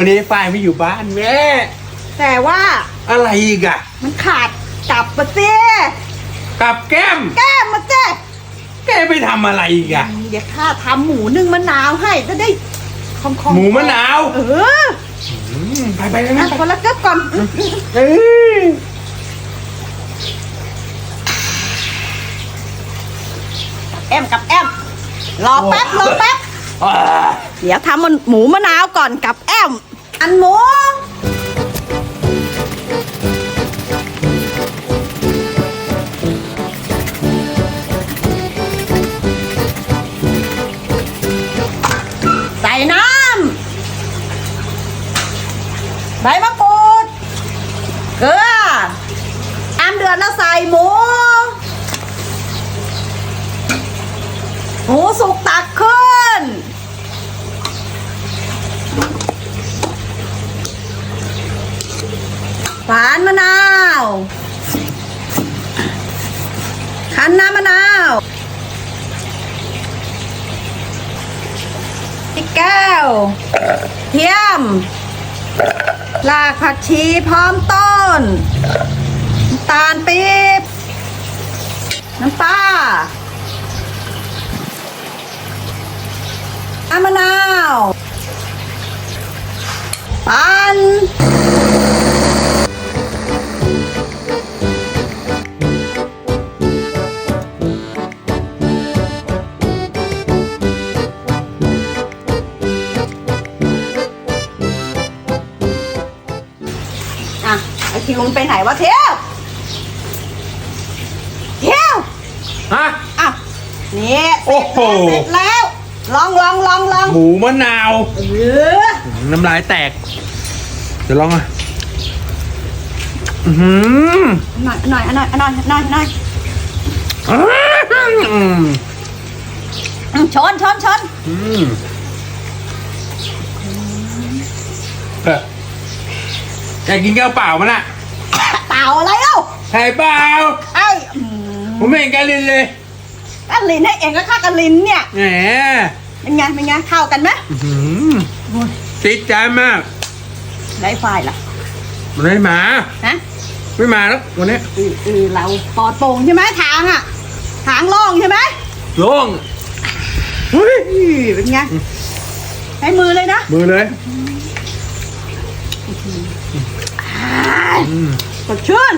วันนี้ฝ้ายไม่อยู่บ้านแม่ แต่ว่าอะไรอีกอะมันขาดจับมาเจ้กับแก้ม แก้มมาเจ้แกไปทำอะไรอีกอะเดี๋ยวข้าทำหมูนึ่งมะนาวให้จะได้คองๆหมูมะนาวเอออืมไปไปไปอะไปคนละเก็ก่อนเอ้ยแอมกับแอมรอแป๊บรอแป๊บ อ่า เดี๋ยวทำมันหมูมะนาวก่อนกับแอม อันหมูใส่น้ำใบมะกรูดเก ลือน้ำเดือดแล้วใส่หมูหมูสุกตักขึ้นฝานมะนาวคั้นน้ำมะนาวพริกแก้วเทียมรากผักชีพร้อมต้นน้ำตาลปี๊บน้ำปลาน้ำมะนาว ปัน ไอคิวมันไปไหนวะเที่ยวเที่ยวฮะ อะนี่โอ้โหเสร็จแล้ว ลองลองลองลองหมูมะนาว เออน้ำลายแตก เดี๋ยวลองอะอือหือหน่อยหน่อยหน่อยหน่อยหน่อยหน่อยอืมอืมชนชนชนอืมเอออยากกินแก้วเปล่ามันอะ ล่าอะไรเล่าใช่เปล่าไอ้อืมผมไม่เห็นการลินเลยกันลินให้เองก็ฆ่ากันลินเนี่ย แหมเป็นไงเป็นไงเข้ากันไหมอื้อหือติดใจมากได้ฝ่ายล่ะมันไม่มาฮะไม่มาแล้ววันนี้อืออือเราปลอดโปร่งใช่ไหมทางอะทางโล่งใช่ไหมโล่งเฮ้ยอือเป็นไงใช้มือเลยนะมือเลยอ้ายอืม สดชื่น